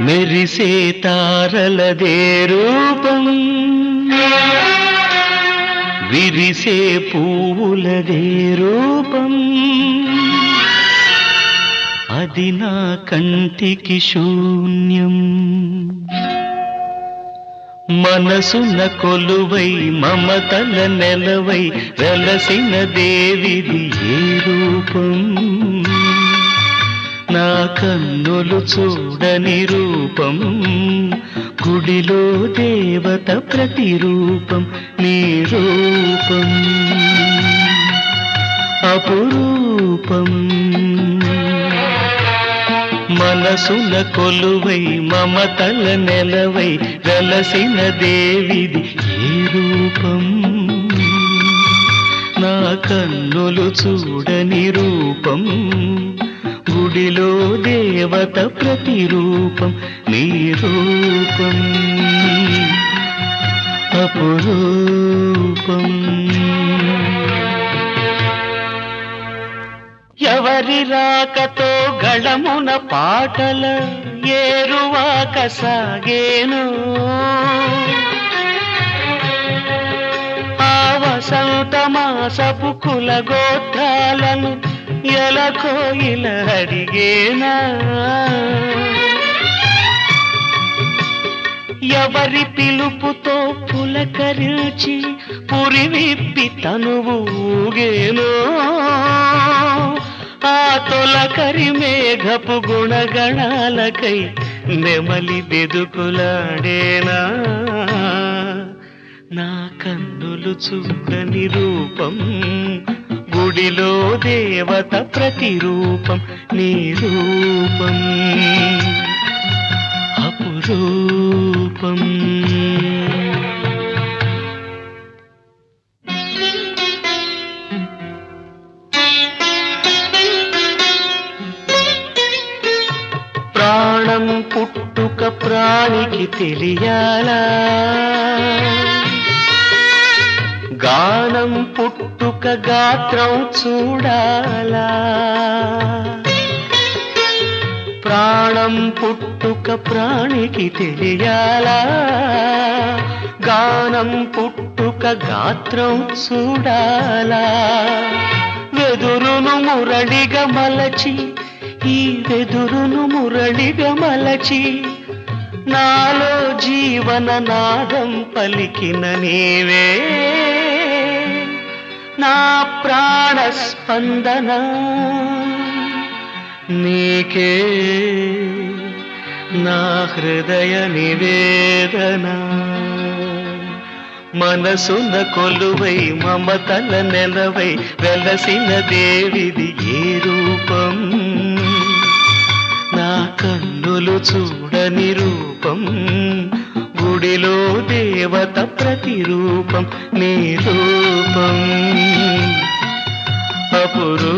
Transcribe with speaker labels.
Speaker 1: మెరిసే తారలదే రూపం విరిసే పువ్వులదే రూపం అది నా కంటికి శూన్యం. మనసున కొలువై మమతల నెలవై వెలసిన దేవిది ఏ రూపం? నా కన్నులు చూడని రూపం గుడిలో దేవత ప్రతిరూపం నీ రూపం. అపురూపం. మనసున కొలువై మమతల నెలవై వెలసిన దేవిది ఏ రూపం. నా కన్నులు చూడని రూపం గుడిలో దేవత ప్రతిరూపం నీ రూపం. అపురూపం. ఎవరి రాకతో గళమున పాటల ఏరువాక సాగేను. ఆ వసంత మాసపు కుల గోత్రాలను ఎలకో ఇలా అడిగేనా? ఎవరి పిలుపుతో పులకరించి పురివిప్పి తనువు ఊగేనో? ఆ తొలకరి మేఘపు గుణగణాలకై నెమలి బెదుకులాడేనా? నా కన్నులు చూడని రూపం గుడిలో దేవత ప్రతిరూపం నీ రూపం. అపురూపం. ప్రాణం పుట్టుక ప్రాణికి తెలియాలా? గానం పుట్టుక గాత్రం చూడాలా? ప్రాణం పుట్టుక ప్రాణికి తెలియాలా? గానం పుట్టుక గాత్రం చూడాలా? వెదురును మురళిగా మలచి ఈ వెదురును మురళిగా మలచి నాలో జీవన నాదం పలికిన నీవే. స్పందన నీకే నా హృదయ నివేదన. మనసున కొలువై మమతల నెలవై వెలసిన దేవిది ఏ రూపం? నా కన్నులు చూడని రూపం గుడిలో దేవత ప్రతిరూపం నీ రూపం. అపురూ